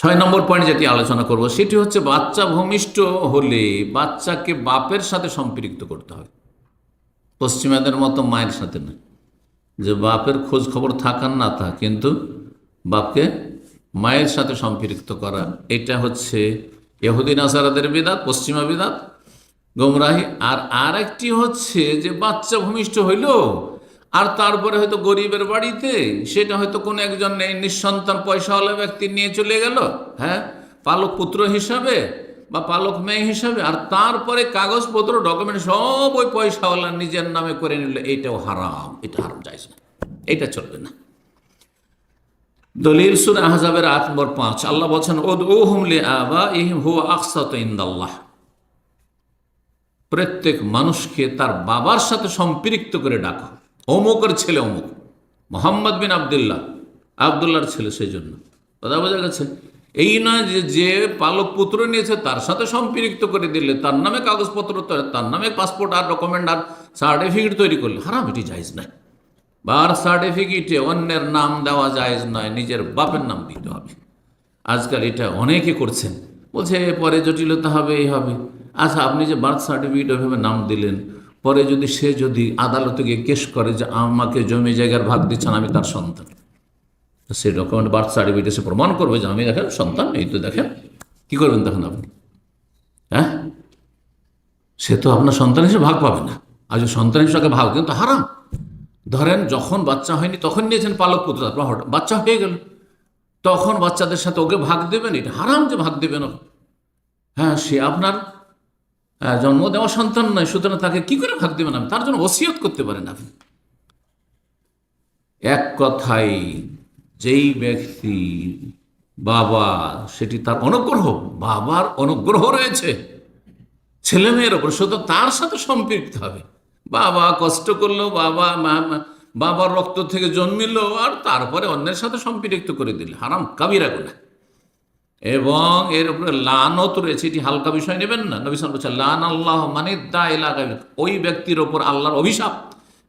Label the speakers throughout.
Speaker 1: ছয় নম্বর পয়েন্ট যেটি আলোচনা করব, সেটি হচ্ছে বাচ্চা ভূমিষ্ঠ হলে বাচ্চাকে বাপের সাথে সম্পৃক্ত করতে হবে পশ্চিমাদের মতো মায়ের সাথে নয়। যে বাপের খোঁজ খবর থাকার না থাক, কিন্তু বাপকে মায়ের সাথে সম্পৃক্ত করা, এটা হচ্ছে ইহুদিন আসারাদের বিদাত পশ্চিমা বিদাত গোমরাহি। আর আর একটি হচ্ছে যে বাচ্চা ভূমিষ্ঠ হইল আর তারপরে হয়তো গরিবের বাড়িতে, সেটা হয়তো কোনো একজন নেই, নিঃসন্তান পয়সাওয়ালা ব্যক্তি নিয়ে চলে গেল হ্যাঁ? পালক পুত্র হিসাবে বা পালক মেয়ে হিসাবে, আর তারপরে কাগজপত্র ডকুমেন্ট সব ওই পয়সাওয়ালা নিজের নামে করে নিল এইটাও হারাম, এটা হারাম যাইছে না, এটা চলবে না। দলিল সুর আহজাবের আট নম্বর পাঁচ, আল্লাহ বলছেন ও হুমলে হু আকসাত ইন্দাল্লাহ। প্রত্যেক মানুষকে তার বাবার সাথে সম্পৃক্ত করে ডাকো। অমুকের ছেলে অমুক। মোহাম্মদ বিন আবদুল্লাহ, আবদুল্লাহর ছেলে সেই জন্য কথা বোঝা গেছে? এই নয় যে যে পালক পুত্র নিয়েছে, তার সাথে সম্পৃক্ত করে দিলে, তার নামে কাগজপত্র তৈরি নামে পাসপোর্ট আর ডকুমেন্ট আর সার্টিফিকেট তৈরি করলে, হারাম, এটি জায়জ নয়। বার সার্টিফিকেটে অন্যের নাম দেওয়া জায়েজ নয়, নিজের বাপের নাম দিতে হবে। আজকাল এটা অনেকে করছেন। বলছে পরে জটিলতা হবে, এই হবে। আচ্ছা আপনি যে বার্থ সার্টিফিকেট ওইভাবে নাম দিলেন পরে যদি সে যদি আদালতে গিয়ে কেস করে যে আমাকে জমি জায়গার ভাগ দিচ্ছেন, আমি তার সন্তান। সে ডকুমেন্ট বার্থ সার্টিফিকেট সে প্রমাণ করবে যে আমি দেখেন সন্তান, এই তো দেখেন। কী করবেন তখন আপনি? হ্যাঁ? সে তো আপনার সন্তান হিসেবে ভাগ পাবে না। আর সন্তান হিসেবে ভাগ কিন্তু হারাম। ধরেন যখন বাচ্চা হয়নি, তখন নিয়েছেন পালক পুত্র হঠাৎ বাচ্চা হয়ে গেল। তখন বাচ্চাদের সাথে ওকে ভাগ দেবেন, এটা হারাম যে ভাগ দেবেন। হ্যাঁ সে আপনার জন্ম দেওয়া সন্তান নয়, সুতরাং তাকে কি করে ভাগ দেবেন আপনি তার জন্য ওসিয়ত করতে পারেন আপনি। এক কথাই যেই ব্যক্তি বাবা, সেটি তার অনুগ্রহ, বাবার অনুগ্রহ রয়েছে। ছেলে মেয়ের ওপর শুধু তার সাথে সম্পৃক্ত হবে। বাবা কষ্ট করল, বাবা বাবার রক্ত থেকে জন্মিল, আর তারপরে অন্যের সাথে সম্পৃক্ত করে দিল। হারাম, কাবিরা গুণা এবং এর উপরে লানত রয়েছে, এটি হালকা বিষয় নেবেন না। নবী সাল বলছে লান আল্লাহ মানে দা এলাকা ওই ব্যক্তির ওপর আল্লাহর অভিশাপ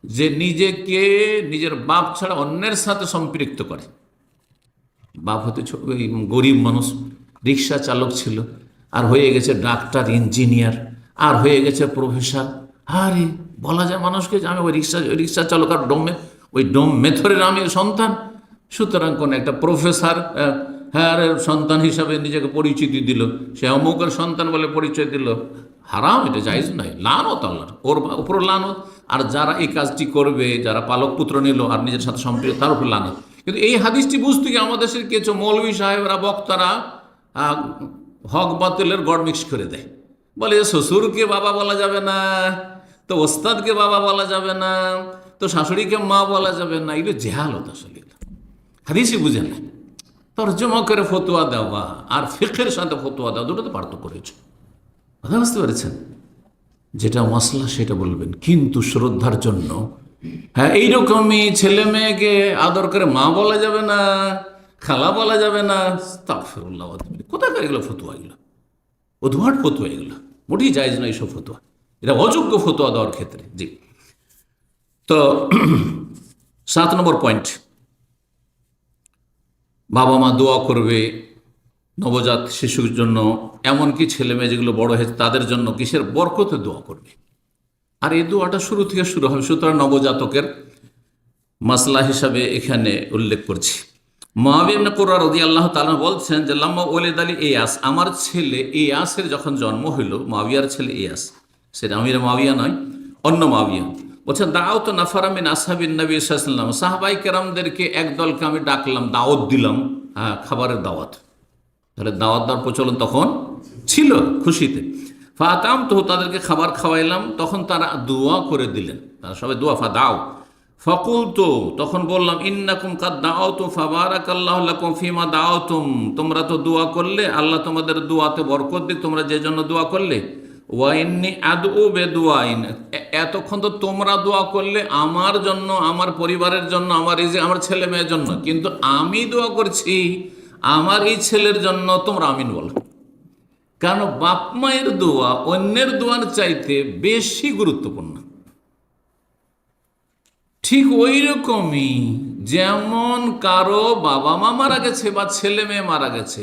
Speaker 1: যে নিজেকে, নিজের বাপ ছাড়া অন্যের সাথে সম্পৃক্ত করে। বাপ হতে গরিব মানুষ, রিক্সা চালক ছিল, আর হয়ে গেছে ডাক্তার, ইঞ্জিনিয়ার, আর হয়ে গেছে প্রফেসর। আরে, বলা যায় মানুষকে যে আমি ওই রিক্সা রিক্সা চালক আর ডোমে, ওই ডোম মেথরের আমি সন্তান। সুতরাং কোন একটা প্রফেসর হ্যাঁ সন্তান হিসাবে নিজেকে পরিচিতি দিল। সে অমুকের সন্তান বলে পরিচয় দিল। হারাম, এটা জায়জ নয়। লানত আল্লাহর, ওর উপর লানত। আর যারা এই কাজটি করবে, যারা পালক পুত্র নিল আর নিজের সাথে সম্পৃক্ত, তার উপর লানত। কিন্তু এই হাদিসটি বুঝতে গিয়ে আমাদের দেশের কিছু মৌলভী সাহেবরা, বক্তারা হক বাতিলের গড় মিক্স করে দেয়। বলে শ্বশুরকে বাবা বলা যাবে না, তো ওস্তাদকে বাবা বলা যাবে না, তো শাশুড়িকে মা বলা যাবে না। এগুলো জেহালত আসলে। হাদিসই বুঝে না। তর্জমা করে ফতোয়া দেওয়া আর ফিখের সাথে ফতোয়া দেওয়া দুটোতে পার্থক্য রয়েছে। কথা বুঝতে পেরেছেন? যেটা মশলা সেটা বলবেন। কিন্তু শ্রদ্ধার জন্য হ্যাঁ এইরকমই ছেলে মেয়েকে আদর করে মা বলা যাবে না, খালা বলা যাবে না তাফিরুল্লাহ কোথাকার এগুলো ফতুয়া এগুলো? অধুয়াট ফতুয়া এগুলো। মোটেই জায়জ না এইসব ফতুয়া। এটা অযোগ্য ফতুয়া দেওয়ার ক্ষেত্রে, জি। তো, সাত নম্বর পয়েন্ট বাবা মা দোয়া করবে নবজাত শিশুর জন্য, এমনকি ছেলে মেয়ে যেগুলো বড় হয়েছে তাদের জন্য কিসের বরকতে দোয়া করবে। আর এই দোয়াটা শুরু থেকে শুরু হবে। সুতরাং নবজাতকের মাসলা হিসাবে এখানে উল্লেখ করছি। মহাবিন কোরআ রদি আল্লাহ তালা বলছেন যে, লাম্মা ওলেদ আলী ইয়াস। আমার ছেলে ইয়াসের যখন জন্ম হইল মাবিয়ার ছেলে ইয়াস। সেটা আমির মাবিয়া নয়, অন্য মাবিয়া বলছেন দাওত নাফারামিন আসাবিন নবী সাল্লাম সাহাবাই কেরামদেরকে এক দলকে আমি ডাকলাম, দাওয়াত দিলাম। হ্যাঁ খাবারের দাওয়াত। তাহলে দাওয়াত দেওয়ার প্রচলন তখন ছিল খুশিতে। ফাতাম তো তাদেরকে খাবার খাওয়াইলাম। তখন তারা দোয়া করে দিলেন। তারা সবাই দোয়া ফা দাও ফকুল তো তখন বললাম, ইন্নাকুম কাদ দাও তো ফাবারাক আল্লাহ লাকুম ফিমা দাও তুম তোমরা তো দোয়া করলে, আল্লাহ তোমাদের দোয়াতে বরকত দিক, তোমরা যে জন্য দোয়া করলে ওয়াইন্নি আদ ও বেদুয়াইন। এতক্ষণ তো তোমরা দোয়া করলে আমার জন্য, আমার পরিবারের জন্য, আমার এই যে আমার ছেলে মেয়ের জন্য। কিন্তু আমি দোয়া করছি, আমার এই ছেলের জন্য তোমরা আমিন বলো। কারণ বাপ মায়ের দোয়া অন্যের দোয়ার চাইতে বেশি গুরুত্বপূর্ণ। ঠিক ওই রকমই যেমন কারও বাবা মা মারা গেছে বা ছেলে মেয়ে মারা গেছে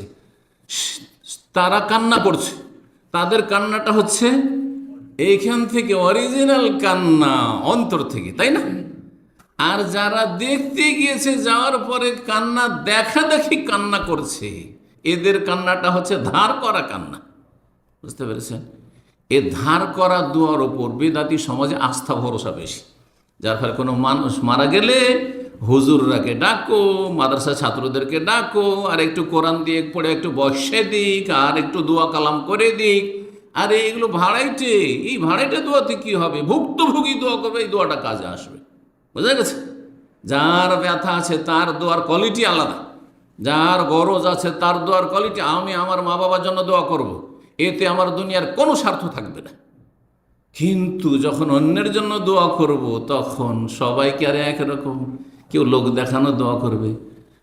Speaker 1: তারা কান্না করছে। তাদের কান্নাটা হচ্ছে এইখান থেকে অরিজিনাল কান্না অন্তর থেকে, তাই না? আর যারা দেখতে গিয়েছে, যাওয়ার পরে কান্না দেখা দেখি কান্না করছে, এদের কান্নাটা হচ্ছে ধার করা কান্না। বুঝতে পেরেছেন? এ ধার করা দুয়ার ওপর বেদাতি সমাজে আস্থা ভরসা বেশি, যার ফলে কোনো মানুষ মারা গেলে হুজুররাকে ডাকো মাদ্রাসা ছাত্রদেরকে ডাকো, আর একটু কোরআন দিয়ে পড়ে একটু বসে দিক, আর একটু দোয়া কালাম করে দিক। আরে, এগুলো ভাড়াইটে? এই ভাড়াইটে দোয়াতে কি হবে? ভুক্তভোগী দোয়া করবে, এই দোয়াটা কাজে আসবে। বুঝা গেছে? যার ব্যথা আছে, তার দোয়ার কোয়ালিটি আলাদা। যার গরজ আছে, তার দোয়ার কোয়ালিটি আমি আমার মা বাবার জন্য দোয়া করব। এতে আমার দুনিয়ার কোনো স্বার্থ থাকবে না। কিন্তু যখন অন্যের জন্য দোয়া করব, তখন সবাইকে আর একরকম কেউ লোক দেখানো দোয়া করবে।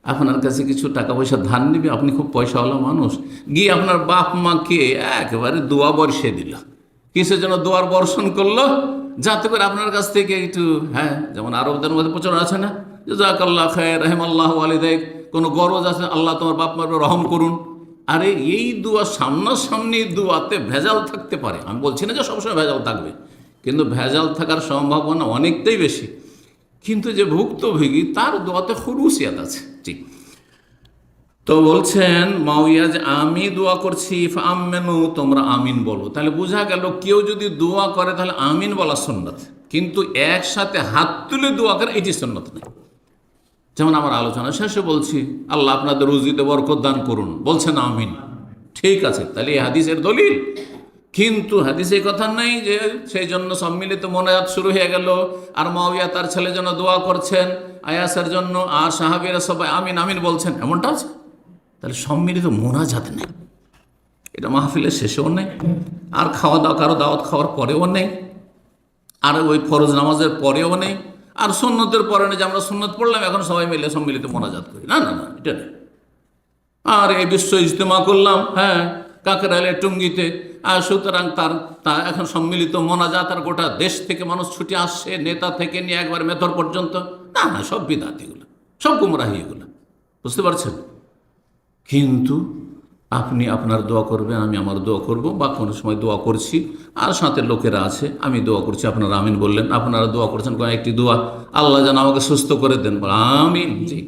Speaker 1: আপনার কাছে কিছু টাকা পয়সা ধার নেবে, আপনি খুব পয়সাওয়ালা মানুষ। গিয়ে আপনার বাপ মাকে একেবারে দোয়া বর্ষে দিল। কিসের জন্য দোয়ার বর্ষণ করল? যাতে করে আপনার কাছ থেকে একটু হ্যাঁ যেমন আরবদের মধ্যে প্রচলন আছে না? জাকাল্লাহ খায় রহেম আল্লাহ আলিদায় কোনো গরজ আছে? আল্লাহ তোমার বাপ মার রহম করুন। আরে, এই দোয়া সামনাসামনি দোয়াতে ভেজাল থাকতে পারে। আমি বলছি না যে সবসময় ভেজাল থাকবে। কিন্তু ভেজাল থাকার সম্ভাবনা অনেকটাই বেশি। কিন্তু যে ভুক্তভোগী, তার দোয়াতে খুরুসিয়াত আছে। ঠিক তো বলছেন, মাউইয়া যে আমি দোয়া করছি আমেনু তোমরা আমিন বলো। তাহলে বোঝা গেল, কেউ যদি দোয়া করে, তাহলে আমিন বলা সন্ন্যত কিন্তু একসাথে হাত তুলে দোয়া করে, এটি সন্ন্যত নেই যেমন আমার আলোচনা শেষে বলছি, আল্লাহ আপনাদের রুজিতে বরকত দান করুন। বলছেন, আমিন। ঠিক আছে, তাহলে এই হাদিসের দলিল। কিন্তু হাদিসে কথা নেই যে সেই জন্য সম্মিলিত মোনাজাত শুরু হয়ে গেল। আর মাওয়া তার ছেলে জন্য দোয়া করছেন, আয়াসের জন্য, আর সাহাবিরা সবাই আমিন আমিন বলছেন, এমনটা আছে? তাহলে সম্মিলিত মোনাজাত নেই। এটা মাহফিলের শেষেও নেই। আর খাওয়া দাওয়া, কারও দাওয়াত খাওয়ার পরেও নেই। আর ওই ফরজ নামাজের পরেও নেই। আর সুন্নতের পরে নেই যে আমরা সুন্নত পড়লাম, এখন সবাই মিলে সম্মিলিত মোনাজাত করি। না না না, এটা নেই। আর এই বিশ্ব ইজতেমা করলাম হ্যাঁ কাকেরালে টুঙ্গিতে সুতরাং তার, তা এখন সম্মিলিত মোনাজাত আর গোটা দেশ থেকে মানুষ ছুটে আসছে, নেতা থেকে নিয়ে একবার মেথর পর্যন্ত। না না, সব বিদাত এগুলো, সব গুমরাহি এগুলো। বুঝতে পারছেন? কিন্তু আপনি আপনার দোয়া করবেন, আমি আমার দোয়া করব, বা কোনো সময় দোয়া করছি, আর সাথে লোকেরা আছে, আমি দোয়া করছি, আপনারা আমিন বললেন, আপনারা দোয়া করছেন কোনো একটি দোয়া, আল্লাহ যেন আমাকে সুস্থ করে দেন আমিন, জি।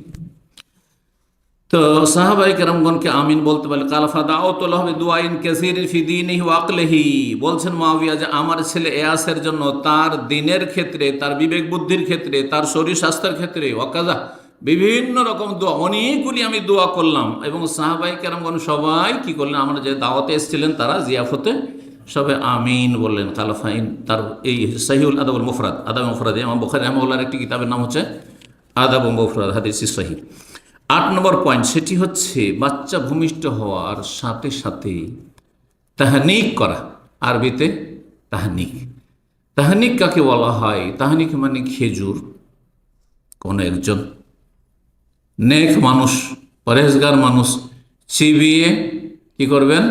Speaker 1: তো সাহাবাই কেরামগণকে আমিন বলতে পারলে কালাফা দাওতল্লাহ দুয়াইন কেসির ফিদিন ওয়াকলেহি বলছেন মাহবিয়া যে আমার ছেলে এয়াসের জন্য তার দিনের ক্ষেত্রে, তার বিবেক বুদ্ধির ক্ষেত্রে, তার শরীর স্বাস্থ্যের ক্ষেত্রে ওয়াকাজা বিভিন্ন রকম দোয়া, অনেকগুলি আমি দোয়া করলাম। এবং সাহাবাই কেরামগণ সবাই কি করলেন? আমরা যে দাওয়াতে এসেছিলেন, তারা জিয়াফতে সবে আমিন বললেন। কালাফাইন তার এই সাহিউল আদাবুল মুফরাদ আদাব মুফরাদ আমার বখারি রহমার একটি কিতাবের নাম হচ্ছে আদাব মুফরাদ হাদিস সহি। আট নম্বর পয়েন্ট সেটি হচ্ছে বাচ্চা ভূমিষ্ঠ হওয়ার সাথে সাথে তাহানিক করা। আরবিতে তাহানিক। তাহানিক কাকে বলা হয়? তাহানিক মানে খেজুর। কোনো একজন। নেক মানুষ পরেজগার মানুষ চিবিয়ে কি করবেন?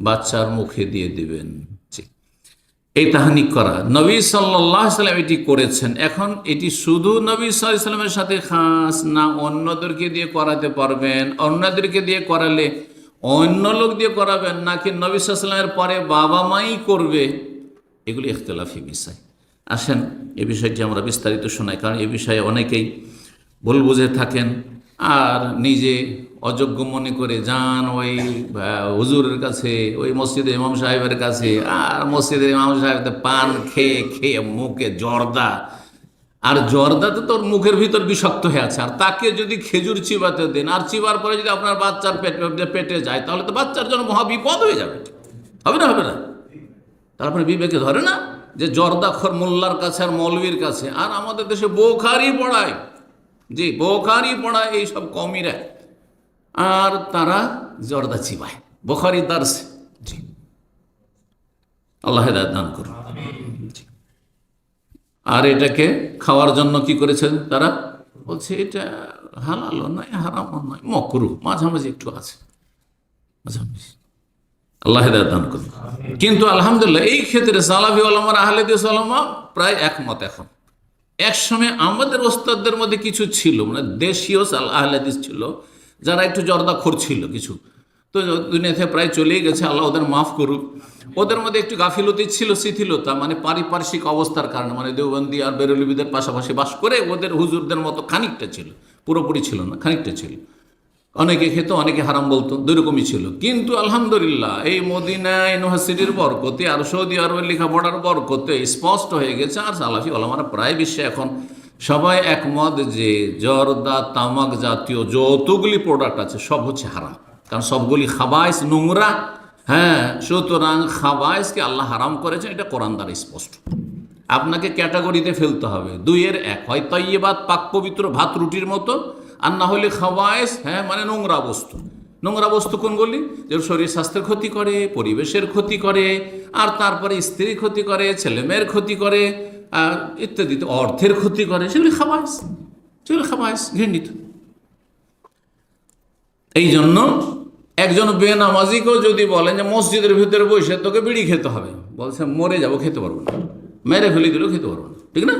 Speaker 1: বাচ্চার মুখে দিয়ে দিবেন। এই তাহানিক করা। নবী সাল্লাহ সাল্লাম এটি করেছেন। এখন এটি শুধু নবী সাল্লামের সাথে খাস না, অন্যদেরকে দিয়ে করাতে পারবেন, অন্যদেরকে দিয়ে করালে অন্য লোক দিয়ে করাবেন নাকি নবী সাল্লামের পরে বাবা মাই করবে? এগুলি ইখতলাফি বিষয়। আসেন এ বিষয়টি আমরা বিস্তারিত শোনাই, কারণ এ বিষয়ে অনেকেই ভুল বুঝে থাকেন, আর নিজে অযোগ্য মনে করে, যান ওই হুজুরের কাছে, ওই মসজিদে ইমাম সাহেবের কাছে, আর মসজিদের ইমাম সাহেব পান খেয়ে খেয়ে মুখে জর্দা। আর জর্দা তো তোর মুখের ভিতর বিষাক্ত হয়ে আছে। আর তাকে যদি খেজুর চিবাতে দেন, আর চিবার পরে যদি আপনার বাচ্চার পেটে পেটে যায়, তাহলে তো বাচ্চার জন্য মহা বিপদ হয়ে যাবে। হবে না হবে না? তারপরে বিবেকে ধরে না যে জর্দাখর মোল্লার কাছে আর মৌলবীর কাছে। আর আমাদের দেশে বোখারি পড়ায়। জি, বোখারি পড়ায় এইসব কমিরা। আর তারা জর্দা চিবায়। বোখারি দার্সে। আল্লাহ হেদায়ত দান করুন। আর এটাকে খাওয়ার জন্য কি করেছে তারা? বলছে এটা হালালও নয় হারামও নয় মকরু মাঝামাঝি একটু আছে। মাঝামাঝি। আল্লাহ হেদায়ত দান করুন। কিন্তু আলহামদুলিল্লাহ এই ক্ষেত্রে সালাফি আলমার আহলেদিস আলমা প্রায় একমত এখন। এক সময় আমাদের ওস্তাদদের মধ্যে কিছু ছিল মানে দেশীয় সাল- আহলেদিস ছিল যারা একটু জর্দাখোর ছিল কিছু। তো দুনিয়া থেকে প্রায় চলেই গেছে, আল্লাহ ওদের মাফ করুক। ওদের মধ্যে একটু গাফিলতি ছিল, শিথিলতা মানে পারিপার্শ্বিক অবস্থার কারণে মানে দেওবন্দি আর বেরলিবিদের পাশাপাশি বাস করে ওদের হুজুরদের মতো খানিকটা ছিল, পুরোপুরি ছিল না, খানিকটা ছিল। অনেকে খেত, অনেকে হারাম বলতো দুরকমই ছিল। কিন্তু আলহামদুলিল্লাহ, এই মদিনা ইউনিভার্সিটির বরকতে আর সৌদি আরবের লেখাপড়ার বরকতে স্পষ্ট হয়ে গেছে, আর সালাফি আলমারা প্রায় বিশ্বে এখন সবাই একমত যে জর্দা, তামাক জাতীয় যতগুলি প্রোডাক্ট আছে, সব হচ্ছে হারাম। কারণ সবগুলি খাবাইস নোংরা হ্যাঁ? সুতরাং খাবাইসকে আল্লাহ হারাম করেছেন, এটা কোরআন দ্বারা স্পষ্ট। আপনাকে ক্যাটাগরিতে ফেলতে হবে। দুইয়ের এক হয় তৈবাদ পাক পবিত্র ভাত রুটির মতো, আর না হলে খাওয়াইস হ্যাঁ মানে নোংরা বস্তু। নোংরা বস্তু কোনগুলি? যে শরীর স্বাস্থ্যের ক্ষতি করে, পরিবেশের ক্ষতি করে, আর তারপরে স্ত্রীর ক্ষতি করে, ছেলেমেয়ের ক্ষতি করে ইত্যাদি। অর্থের ক্ষতি করে, সেগুলি খাওয়াইস সেগুলি খাওয়াইস, ঘৃণিত। এই জন্য একজন বেনামাজিকেও যদি বলেন যে মসজিদের ভিতরে বসে তোকে বিড়ি খেতে হবে, বলছে মরে যাব, খেতে পারব না। মেরে ফেলে দিলেও খেতে পারব না। ঠিক না?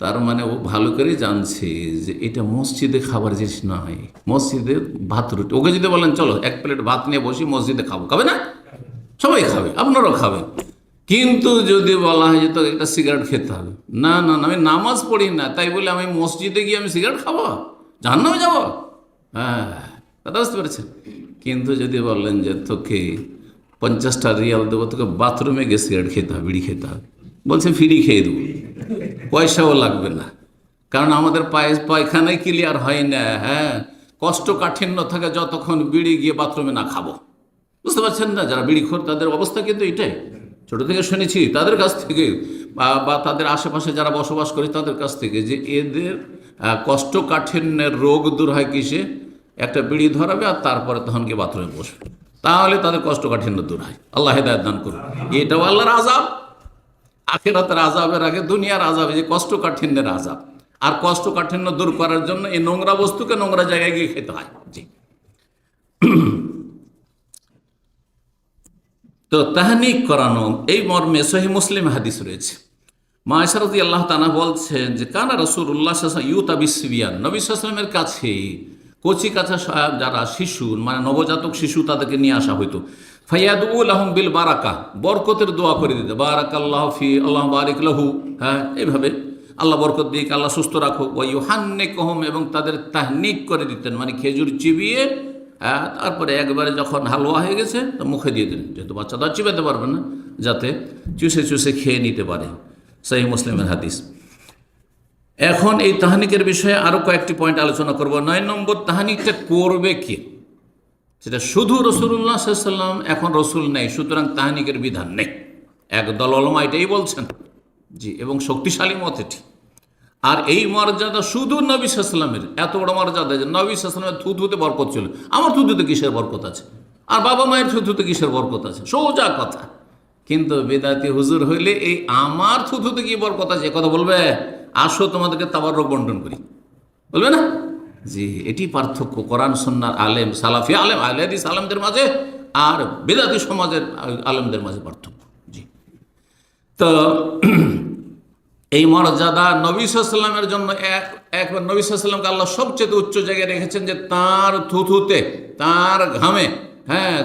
Speaker 1: তার মানে ও ভালো করে জানছে যে এটা মসজিদে খাবার জিনিস নয়, মসজিদে ভাত রুটি। ওকে যদি বলেন, চলো এক প্লেট ভাত নিয়ে বসি, মসজিদে খাব। খাবে না? সবাই খাবে, আপনারাও খাবেন। কিন্তু যদি বলা হয় যে তো একটা সিগারেট খেতে হবে, না না না, আমি নামাজ পড়ি না, তাই বলে আমি মসজিদে গিয়ে আমি সিগারেট খাব? জাহান্নামে যাব? হ্যাঁ কথা বুঝতে পেরেছেন? কিন্তু যদি বললেন যে তোকে পঞ্চাশটা রিয়াল দেবো, তোকে বাথরুমে গিয়ে সিগারেট খেতে হবে, বিড়ি খেতে হবে। বলছে ফ্রি খেয়ে দেবো। পয়সাও লাগবে না। কারণ আমাদের পায়ে পায়খানায় ক্লিয়ার হয় না হ্যাঁ। কষ্ট কাঠিন্য থাকে যতক্ষণ বিড়ি গিয়ে বাথরুমে না খাব। বুঝতে পারছেন না? যারা বিড়ি খোর তাদের অবস্থা কিন্তু এটাই। ছোট থেকে শুনেছি, তাদের কাছ থেকে, বা তাদের আশেপাশে যারা বসবাস করে তাদের কাছ থেকে যে এদের কষ্টকাঠিন্যের রোগ দূর হয় কিসে? একটা বিড়ি ধরাবে আর তারপরে তখন গিয়ে বাথরুমে বসবে। তাহলে তাদের কষ্টকাঠিন্য দূর হয়। আল্লাহ হেদায়ত দান করুন। এটাও আল্লাহর আজাব আখেরাতের আজাবের আগে দুনিয়ার আজাবে যে কষ্টকাঠিন্যের আজাব আর কষ্টকাঠিন্য দূর করার জন্য এই নোংরা বস্তুকে নোংরা জায়গায় গিয়ে খেতে হয়। জি। তো তাহানিক করানো, এই মর্মে সহি মুসলিম হাদিস রয়েছে। মা ইসারদি আল্লাহ তানা বলছেন যে, কানা রসুল উল্লাহ ইউতা বিসবিয়ান নবী সাল্লামের কাছে কচি কাছা যারা শিশু মানে নবজাতক শিশু তাদেরকে নিয়ে আসা হইতো। ফাইয়াদুল আহম বিল বারাকা, বরকতের দোয়া করে দিতে। বারাক আল্লাহ ফি, আল্লাহ বারিক লাহু। হ্যাঁ এইভাবে আল্লাহ বরকত দিক, আল্লাহ সুস্থ রাখো। ওই ইউহান্নে কহম এবং তাদের তাহনিক করে দিতেন। মানে খেজুর চিবিয়ে তারপরে একবারে যখন হালুয়া হয়ে গেছে, তো মুখে দিয়ে দিন যেহেতু বাচ্চা তো আর চিবাতে পারবে না, যাতে চুষে চুষে খেয়ে নিতে পারে। সেই মুসলিমের হাদিস। এখন এই তাহানিকের বিষয়ে আরও কয়েকটি পয়েন্ট আলোচনা করব। নয় নম্বর তাহানিকটা করবে কে? সেটা শুধু রসুল্লাহ সাল্লাম এখন রসুল নেই, সুতরাং তাহানিকের বিধান নেই। একদল অলমা এটাই বলছেন। জি, এবং শক্তিশালী মত এটি। আর এই মর্যাদা শুধু নবী সাল্লামের এত বড় মর্যাদা যে নবী সাল্লামের থুথুতে বরকত ছিল। আমার থুথুতে কিসের বরকত আছে? আর বাবা মায়ের থুথুতে কিসের বরকত আছে? সোজা কথা। কিন্তু বেদাতি হুজুর হইলে এই আমার থুথুতে কি বরকত আছে? কথা বলবে? আসো, তোমাদেরকে তাবার বন্টন করি। বলবে না? জি, এটি পার্থক্য কোরআন সন্ন্যার আলেম, সালাফি আলেম আলেদিস আলেমদের মাঝে আর বেদাতি সমাজের আলেমদের মাঝে পার্থক্য। জি। তো এই মর্যাদা নবী সাল্লামের জন্য এক একবার নবী আল্লাহ সবচেয়ে উচ্চ জায়গায় রেখেছেন যে তার থুথুতে, তার ঘামে হ্যাঁ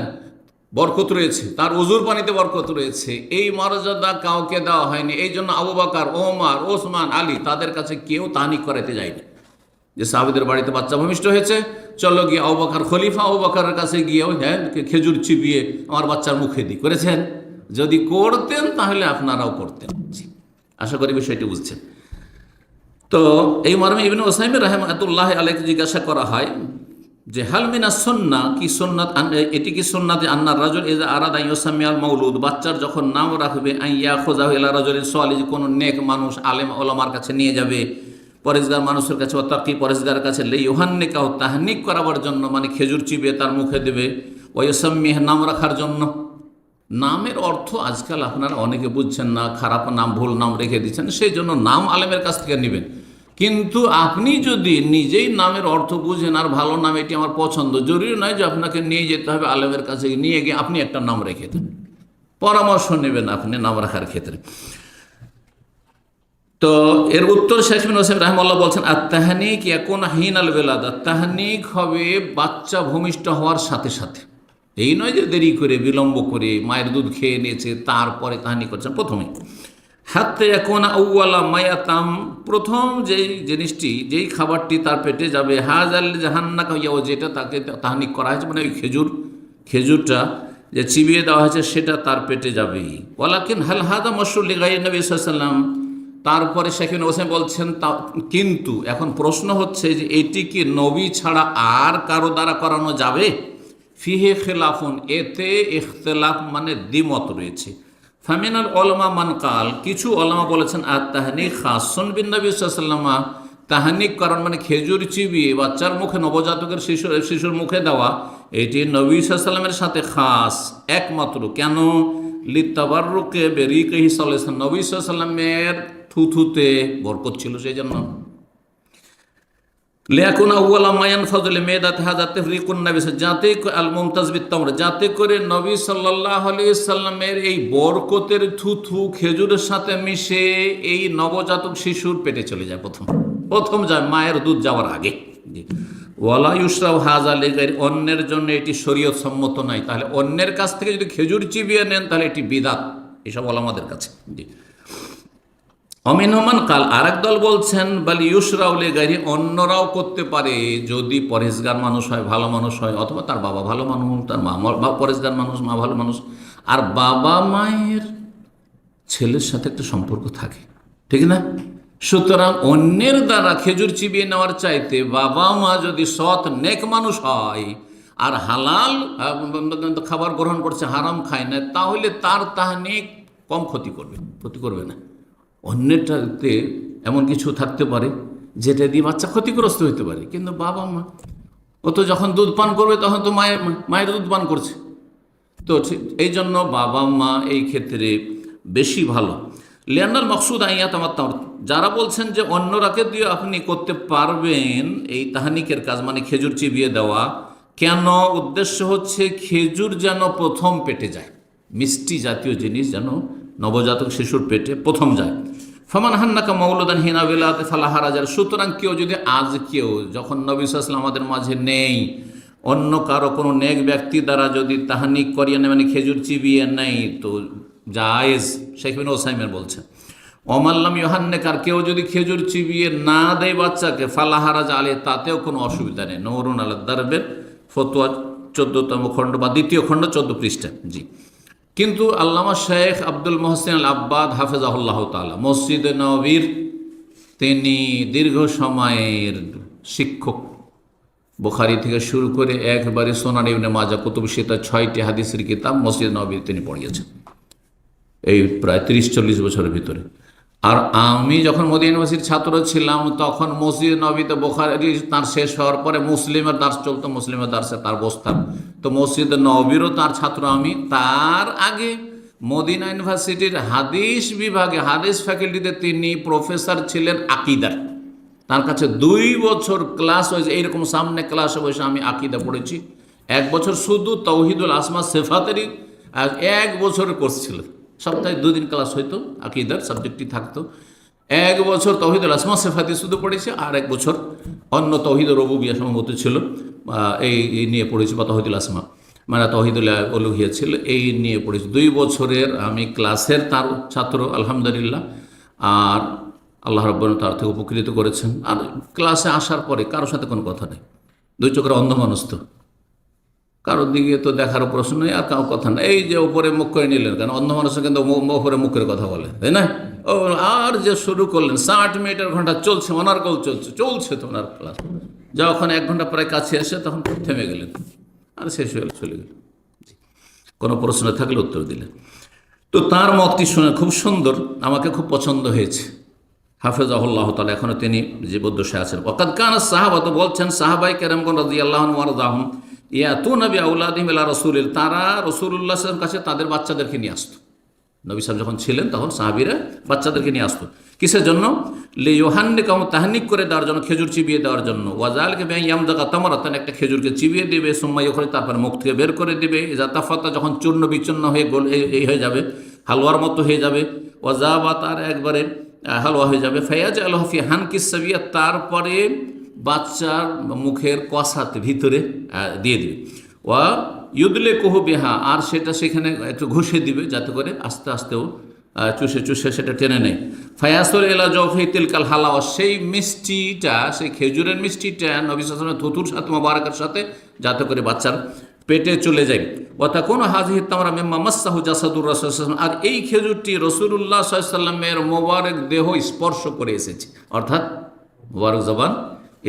Speaker 1: বরকত রয়েছে, তার উজুর পানিতে বরকত রয়েছে। এই মর্যাদা কাউকে দেওয়া হয়নি। এই জন্য আবু বাকার, ওমর, ওসমান, আলী তাদের কাছে কেউ তাহানি করাতে যায়নি। যে সাহাবিদের বাড়িতে বাচ্চা ভূমিষ্ঠ হয়েছে, চলো গিয়ে আবাকার খলিফা আবাকারের কাছে গিয়েও হ্যাঁ খেজুর চিবিয়ে আমার বাচ্চার মুখে দিই। করেছেন? যদি করতেন তাহলে আপনারাও করতেন। আশা করি বিষয়টি বুঝছেন। তো এই মর্মে ইবিন ওসাইমের রহমাতুল্লাহ আলাইকে জিজ্ঞাসা করা হয় যে হালমিনা সন্না? কি সন্ন্যাত এটি কি সন্ন্যাতে আন্নার রাজল? এজা আরাদা ইউসামিয়াল মৌলুদ বাচ্চার যখন নাম রাখবে আইয়া খোঁজা ইলা রাজলের সোয়ালি যে কোনো নেক মানুষ, আলেম, ওলামার কাছে নিয়ে যাবে। পরেশগার মানুষের কাছে অতাকি পরেশগার কাছে, লে ইউহান্নে কাউ তাহানিক করাবার জন্য মানে খেজুর চিবে তার মুখে দেবে। ওয়সাম্মিহ নাম রাখার জন্য। নামের অর্থ আজকাল আপনারা অনেকে বুঝছেন না, খারাপ নাম, ভুল নাম রেখে দিচ্ছেন, সেই জন্য নাম আলেমের কাছ থেকে নেবেন। কিন্তু আপনি যদি নিজেই নামের অর্থ বুঝেন আর ভালো নাম, এটি আমার পছন্দ, জরুরি নয় যে আপনাকে নিয়ে যেতে হবে আলেমের কাছে, নিয়ে গিয়ে আপনি একটা নাম রেখে দেন। পরামর্শ নেবেন আপনি নাম রাখার ক্ষেত্রে। তো এর উত্তর শেখ বিন হোসেন রাহমাল্লাহ বলছেন আর তাহানিক এখন হিন আল বেলাদা তাহানিক হবে বাচ্চা ভূমিষ্ঠ হওয়ার সাথে সাথে। এই নয় যে দেরি করে, বিলম্ব করে মায়ের দুধ খেয়ে নিয়েছে, তারপরে তাহানি করছেন প্রথমে হাতে এখন আউ্লা মায়াতাম, প্রথম যেই জিনিসটি, যেই খাবারটি তার পেটে যাবে হাজ আল জাহান্না কাইয়াও যেটা তাকে তাহানিক করা হয়েছে মানে ওই খেজুর, খেজুরটা যে চিবিয়ে দেওয়া হয়েছে, সেটা তার পেটে যাবেই। ওয়ালাকিন হাল হাদা মশুর লিগাই নবী তারপরে সেখানে ওসে বলছেন, তা কিন্তু এখন প্রশ্ন হচ্ছে যে এটি কি নবী ছাড়া আর কারও দ্বারা করানো যাবে? ফিহে খেলাফুন, এতে ইখতলাফ মানে দ্বিমত রয়েছে। ফামিনাল অলমা মানকাল কিছু অলমা বলেছেন আর তাহানি খাসন বিন নবী সাল্লামা তাহানিক কারণ মানে খেজুর চিবিয়ে বাচ্চার মুখে নবজাতকের শিশু শিশুর মুখে দেওয়া, এটি নবী সাল্লামের সাথে খাস, একমাত্র। কেন? লিতাবারুকে বেরিকে হিসাল্লাম নবী সাল্লামের থুথুতে বরকত ছিল, সেই জন্য। লেয়াকুন আউ্লা মায়ান ফজলে মেদাত হাজাতে রিকুন নবী যাতে আল মুমতাজ বিত্তমর, যাতে করে নবী সাল্লাহ আলি সাল্লামের এই বরকতের থুথু খেজুরের সাথে মিশে এই নবজাতক শিশুর পেটে চলে যায় প্রথম। প্রথম যায় মায়ের দুধ যাওয়ার আগে। ওয়ালা ইউসরাও হাজা লেগাই অন্যের জন্য এটি শরীয়ত সম্মত নাই তাহলে অন্যের কাছ থেকে যদি খেজুর চিবিয়ে নেন, তাহলে এটি বিদাত। এসব আমাদের কাছে। জি। অমিনমান কাল আর দল বলছেন, বাল ইউসরাউলে গাড়ি অন্যরাও করতে পারে। যদি পরেশগার মানুষ হয়, ভালো মানুষ হয়, অথবা তার বাবা ভালো মানুষ, তার মা পরেশগার মানুষ, মা ভালো মানুষ, আর বাবা মায়ের ছেলের সাথে একটা সম্পর্ক থাকে। ঠিক না? সুতরাং অন্যের দ্বারা খেজুর চিবিয়ে নেওয়ার চাইতে বাবা মা যদি সৎ, নেক মানুষ হয়, আর হালাল খাবার গ্রহণ করছে, হারাম খায় না, তাহলে তার তাহানিক কম ক্ষতি করবে ক্ষতি করবে না। অন্যেরটাতে এমন কিছু থাকতে পারে যেটা দিয়ে বাচ্চা ক্ষতিগ্রস্ত হতে পারে। কিন্তু বাবা মা, ও তো যখন দুধ পান করবে, তখন তো মায়ের মায়ের দুধ পান করছে। তো ঠিক এই জন্য বাবা মা এই ক্ষেত্রে বেশি ভালো। লিয়ান্নার মকসুদ আইয়াত আমার তাঁর যারা বলছেন যে অন্যরাকে দিয়ে আপনি করতে পারবেন, এই তাহানিকের কাজ মানে খেজুর চিবিয়ে দেওয়া, কেন? উদ্দেশ্য হচ্ছে খেজুর যেন প্রথম পেটে যায়। মিষ্টি জাতীয় জিনিস যেন নবজাতক শিশুর পেটে প্রথম যায়। ফমান হান্নাকা মৌলদান হিনা বেলাতে ফালাহারাজার সুতরাং কেউ যদি আজ কেউ, যখন নবী সাল্লাম আমাদের মাঝে নেই, অন্য কারও কোনো নেক ব্যক্তি দ্বারা যদি তাহানিক করিয়ে নেয় মানে খেজুর চিবিয়ে নেই তো জায়েজ। শেখ বিন ওসাইমের বলছে অমাল্লাম ইহান্নেকার কেউ যদি খেজুর চিবিয়ে না দেয় বাচ্চাকে ফালাহারাজ আলে, তাতেও কোনো অসুবিধা নেই। নৌরুন আল্লাহ দারবের ফতোয়া চোদ্দতম খণ্ড বা দ্বিতীয় খণ্ড চোদ্দ পৃষ্ঠা। জি। কিন্তু আল্লামা শেখ আব্দুল মোহসেন আল আব্বাদ হাফেজাহুল্লাহ তালা মসজিদে নবীর তিনি দীর্ঘ সময়ের শিক্ষক। বুখারি থেকে শুরু করে একবারে সোনার ইবনে মাজা কুতুব সীতা ছয়টি হাদিসের কিতাব মসজিদ নবীর তিনি পড়িয়েছেন। এই প্রায় তিরিশ চল্লিশ বছরের ভিতরে। আর আমি যখন মোদী ইউনিভার্সিটির ছাত্র ছিলাম, তখন মসজিদ নবীতে বোখারি তার শেষ হওয়ার পরে মুসলিমের দাস চলতো, মুসলিমের দাসে তার বসতাম তো মসজিদ নবীরও তার ছাত্র, আমি তার আগে। মদিনা ইউনিভার্সিটির হাদিস বিভাগে, হাদিস ফ্যাকাল্টিতে তিনি প্রফেসর ছিলেন আকিদার। তার কাছে দুই বছর ক্লাস হয়েছে, এইরকম সামনে ক্লাসে বসে আমি আকিদা পড়েছি। এক বছর শুধু তৌহিদুল আসমা সেফাতেরই এক বছরের কোর্স ছিল। সপ্তাহে দুদিন ক্লাস হইতো, আকিদার সাবজেক্টটি থাকতো। এক বছর তৌহিদুল আসমা সেফাতি শুধু পড়েছে, আর এক বছর অন্য তৌহিদ রবুবিয়া সম্ভবত ছিল এই নিয়ে পড়েছি বা তৌহিদুল আসমা। মানে তহিদুল অলুহিয়া ছিল, এই নিয়ে পড়েছি। দুই বছরের আমি ক্লাসের তার ছাত্র, আলহামদুলিল্লাহ। আর আল্লাহ রব্বান তার থেকে উপকৃত করেছেন। আর ক্লাসে আসার পরে কারোর সাথে কোনো কথা নেই। দুই চোখের অন্ধ মানুষ তো কারোর দিকে তো দেখার প্রশ্ন নেই, আর কারও কথা নেই। এই যে উপরে মুখ করে নিলেন কেন? অন্ধ মানুষের কিন্তু মু- উপরে মুখ করে কথা বলে, তাই না? ও, আর যে শুরু করলেন, ষাট মিনিটের ঘণ্টা চলছে ওনার কল চলছে চলছে তো ওনার ক্লাস যখন এক ঘণ্টা প্রায় কাছে আসে তখন থেমে গেলেন। আর শেষ হয়ে চলে গেল কোনো প্রশ্ন থাকলে উত্তর দিলেন। তো তার মতটি শুনে খুব সুন্দর, আমাকে খুব পছন্দ হয়েছে। হাফেজ আল্লাহ তালা এখনও তিনি জীবদ্দশায় আছেন। ওকাদ কান সাহাবা তো বলছেন সাহাবাই কেরামগন রাজি আল্লাহ ওয়ারদাহম ইয়া নবী আউলাদিম আল্লাহ রসুলিল, তারা রসুল্লাহ কাছে তাদের বাচ্চাদেরকে নিয়ে আসতো। নবী সাহেব যখন ছিলেন, তখন সাহাবিরা বাচ্চাদেরকে নিয়ে আসতো। কিসের জন্য? লে ইহান্নে কাম তাহানিক করে দেওয়ার জন্য, খেজুর চিবিয়ে দেওয়ার জন্য। ওয়াজালকে ব্যাং ইয়ামদাকা তামারাতান, একটা খেজুরকে চিবিয়ে দেবে সুম্মাই ওখানে তারপরে মুখ থেকে বের করে দেবে। জাতাফাতা যখন চূর্ণ বিচূর্ণ হয়ে গোল এই হয়ে যাবে, হালুয়ার মতো হয়ে যাবে। ওয়াজাবা তার একবারে হালুয়া হয়ে যাবে। ফয়াজ আলহফি হানকি সাবিয়া তারপরে বাচ্চার মুখের কষাতে ভিতরে দিয়ে দিবে। ওয়া ইউদলে কোহ বেহা, আর সেটা সেখানে একটু ঘষে দিবে যাতে করে আস্তে আস্তেও চুষে চুষে সেটা টেনে নেয়। ফায়াসর এলা জফে তিলকাল হালাওয়া সেই মিষ্টিটা, সেই খেজুরের মিষ্টিটা নবী সালামের থুতুর সাথে, মোবারকের সাথে যাতে করে বাচ্চার পেটে চলে যায়। অর্থাৎ কোনো হাজি তামরা মেম্মা মাসাহু জাসাদুর রসুল আর এই খেজুরটি রসুল্লাহ সাল্লামের মোবারক দেহ স্পর্শ করে এসেছে। অর্থাৎ মোবারক জবান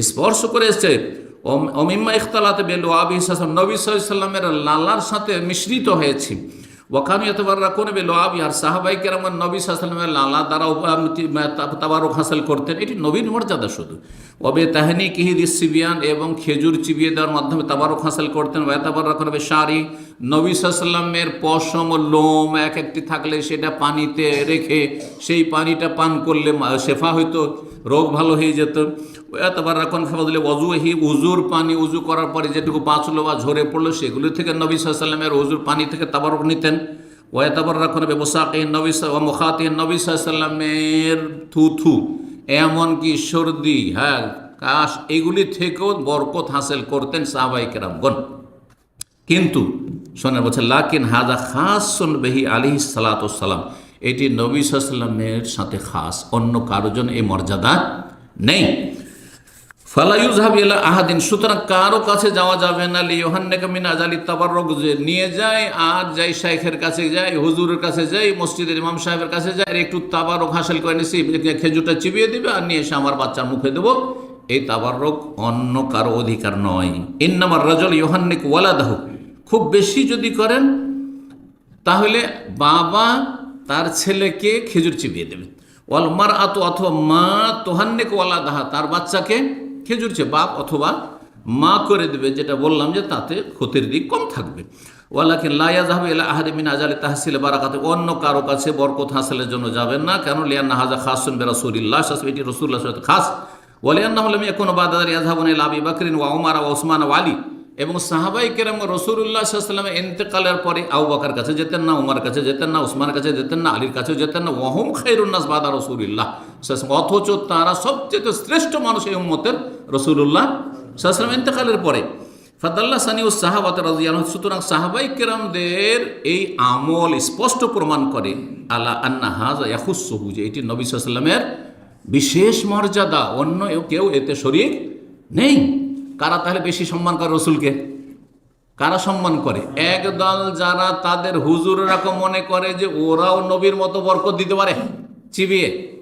Speaker 1: স্পর্শ করে এসেছে অম- অমিম্মা ইখতালাতে বেলু আবি হাসান নবী সাল্লামের লালার সাথে মিশ্রিত হয়েছে। ওখানে এতবার রাখুন বেলু আবি আর সাহাবাই কেরামান নবী সাল্লামের লালা দ্বারা তাবারক হাসিল করতেন। এটি নবীন মর্যাদা শুধু। অবে তাহানি কিহিদ সিবিয়ান, এবং খেজুর চিবিয়ে দেওয়ার মাধ্যমে তাবারক হাসিল করতেন। ওয়াতাবার রাখুন শাড়ি নবী সাল্লামের পশম লোম এক একটি থাকলে সেটা পানিতে রেখে সেই পানিটা পান করলে শেফা হইতো, রোগ ভালো হয়ে যেত। এতবার রাখন ফেলে অজু হি উজুর পানি উজু করার পরে যেটুকু বাঁচলো বা ঝরে পড়ল সেগুলি থেকে নবী সাল্লামের উজুর পানি থেকে তাবারক নিতেন। ওয়াতাবার রাখন ব্যবসাকে নবী মুখাতে নবী সাল্লামের থু থু এমনকি সর্দি হ্যাঁ কাশ, এগুলি থেকেও বরকত হাসিল করতেন সাহাবাই কেরামগণ। কিন্তু শোনেন বলছে, লাকিন হাজা খাস বেহি আলী সালাতাম এটি নবী সাল্লামের সাথে খাস, অন্য কারও জন্য এই মর্যাদা নেই। ফালাইউজ হাবিলা আহাদিন, সুতরাং কারও কাছে যাওয়া যাবে না। লিওহান্নেকা মিন আজালি তাবারক যে নিয়ে যায় আর যাই শাইখের কাছে যায়, হুজুরের কাছে যাই মসজিদের ইমাম সাহেবের কাছে আর একটু তাবারক হাসিল করে নিছি, খেজুরটা চিবিয়ে দিবে আর নিয়ে এসে আমার বাচ্চার মুখে দেবো। এই তাবারক অন্য কারও অধিকার নয়। ইন্নামার রজল ইউহান্নিক ওয়ালাদাহ। খুব বেশি যদি করেন, তাহলে বাবা তার ছেলেকে খেজুর চিবিয়ে দেবে। ওয়াল মার আতো অথবা মা তোহান্নেক ওয়ালা দাহা, তার বাচ্চাকে খেজুর চে বাপ অথবা মা করে দেবে, যেটা বললাম যে তাতে ক্ষতির দিক কম থাকবে। ওয়ালাকে লাইয়া যাবে এলা আহাদিমিন আজালে তাহসিলে বারাকাতে, অন্য কারও কাছে বরকত হাসিলের জন্য যাবেন না, কেন? লিয়ান্না হাজা খাসুন বে রসুলিল্লাহ এটি রসুল্লাহ খাস। ওয়ালিয়ান্না হলাম এখন বাদাদার ইয়াজাবন এল আবি বাকরিন ওয়া উমার ওয়া ওসমান ওয়া আলী। এবং সাহাবাই কেরাম রসুল্লাহ সাল্লামের এন্তেকালের পরে আউবাকার কাছে যেতেন না, উমার কাছে যেতেন না উসমানের কাছে যেতেন না, আলীর কাছে যেতেন না ওহম খাইরুন্নাস বাদা রসুল্লাহ অথচ তারা সবচেয়ে শ্রেষ্ঠ মানুষ এই উম্মতের রসুল্লাহ সাল্লাম এন্তেকালের পরে। ফাদাল্লাহ সানি ও সাহাবাত রাজিয়ান সুতরাং সাহাবাই কেরামদের এই আমল স্পষ্ট প্রমাণ করে, আলা আন্না হাজ ইয়াহুসহু যে এটি নবী সাল্লামের বিশেষ মর্যাদা, অন্য কেউ এতে শরিক নেই। কারা তাহলে বেশি সম্মান করে রসুলকে? কারা সম্মান করে? একদল যারা তাদের হুজুর রকম মনে করে যে ওরাও নবীর মতো বরকত দিতে পারে, চিবিয়ে।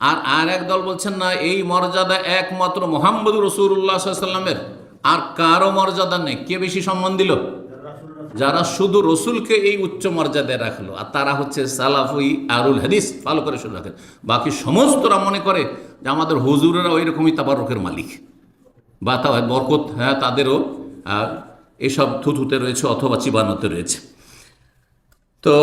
Speaker 1: আর আর এক দল বলছেন, না, এই মর্যাদা একমাত্র মোহাম্মদ রসুল্লাহ সাল্লামের আর কারও মর্যাদা নেই। কে বেশি সম্মান দিল? যারা শুধু রসুলকে এই উচ্চ মর্যাদায় রাখল। আর তারা হচ্ছে সালাফুই আরুল হাদিস। ভালো করে শুনে রাখেন। বাকি সমস্তরা মনে করে যে আমাদের হুজুরেরা ওই রকমই তাবারকের মালিক। বা তা বরকত হ্যাঁ তাদেরও এসব থুথুতে রয়েছে অথবা চিবানোতে রয়েছে। তো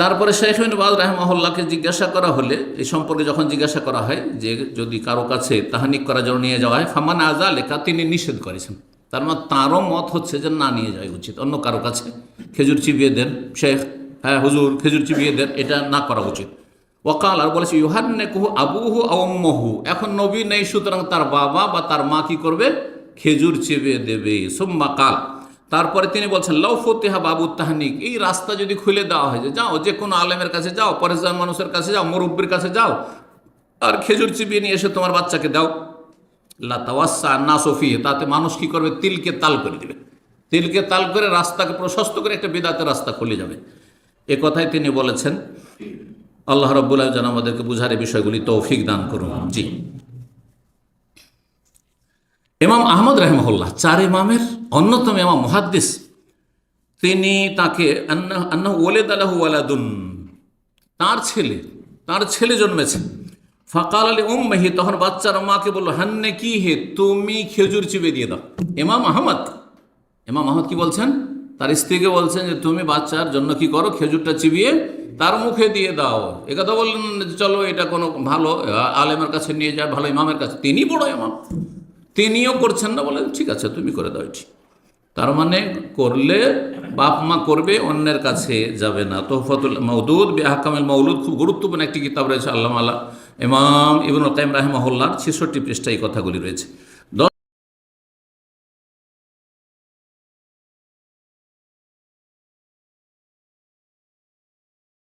Speaker 1: তারপরে শেখ বাদ রাহমহল্লাকে জিজ্ঞাসা করা হলে, এ সম্পর্কে যখন জিজ্ঞাসা করা হয় যে যদি কারও কাছে তাহানিক করার জন্য নিয়ে যাওয়া হয়, ফামান আজা লেখা তিনি নিষেধ করেছেন। তার মানে তাঁরও মত হচ্ছে যে না, নিয়ে যাওয়া উচিত। অন্য কারও কাছে খেজুর চিবিয়ে দেন, শেখ হ্যাঁ হুজুর, খেজুর চিবিয়ে দেন, এটা না করা উচিত। ওকাল আর বলেছে ইউহান্নে কুহু আবুহু আউম্মহু এখন নবী নেই, সুতরাং তার বাবা বা তার মা কি করবে? খেজুর চিবিয়ে দেবে। সুম্মা কাল। তারপরে তিনি বলছেন লৌ ফতেহা বাবু তাহানিক। এই রাস্তা যদি খুলে দেওয়া হয় যাও, যে কোনো আলেমের কাছে যাও পরেশান মানুষের কাছে যাও, মুরব্বীর কাছে যাও, আর খেজুর চিবিয়ে নিয়ে এসে তোমার বাচ্চাকে দাও। লাতাওয়াসা না সফি, তাতে মানুষ কি করবে? তিলকে তাল করে দেবে। তিলকে তাল করে রাস্তাকে প্রশস্ত করে একটা বেদাতের রাস্তা খুলে যাবে। এ কথাই তিনি বলেছেন। আল্লাহ রব্বুল যেন আমাদেরকে বুঝার এই বিষয়গুলি তৌফিক দান করুন। জি। ইমাম আহমদ রহমহল্লা চার ইমামের অন্যতম ইমাম মুহাদ্দিস, তিনি তাকে আন্না ওলেদ আলাহ ওয়ালাদুন, তার ছেলে তার ছেলে জন্মেছে। ফাকাল আলী উম্মাহি, তখন বাচ্চার মাকে বলল, হান্নে কি হে, তুমি খেজুর চিবে দিয়ে দাও। ইমাম আহমদ ইমাম আহমদ কি বলছেন? তার স্ত্রীকে বলছেন যে, তুমি বাচ্চার জন্য কি করো? খেজুরটা চিবিয়ে তার মুখে দিয়ে দাও। একথা বললেন চলো, এটা কোনো ভালো আলেমের কাছে নিয়ে যায় ভালো ইমামের কাছে। তিনি বড় ইমাম। তিনিও করছেন না বলেন ঠিক আছে, তুমি করে দাও এটি। তার মানে করলে বাপ মা করবে, অন্যের কাছে যাবে না। তোহফতুল মৌদুদ বেহাকামিল মৌলুদ খুব গুরুত্বপূর্ণ একটি কিতাব রয়েছে আল্লাহ আল্লাহ ইমাম ইবনুল কাইম রাহেমহল্লার ছেষট্টি পৃষ্ঠায় এই কথাগুলি রয়েছে।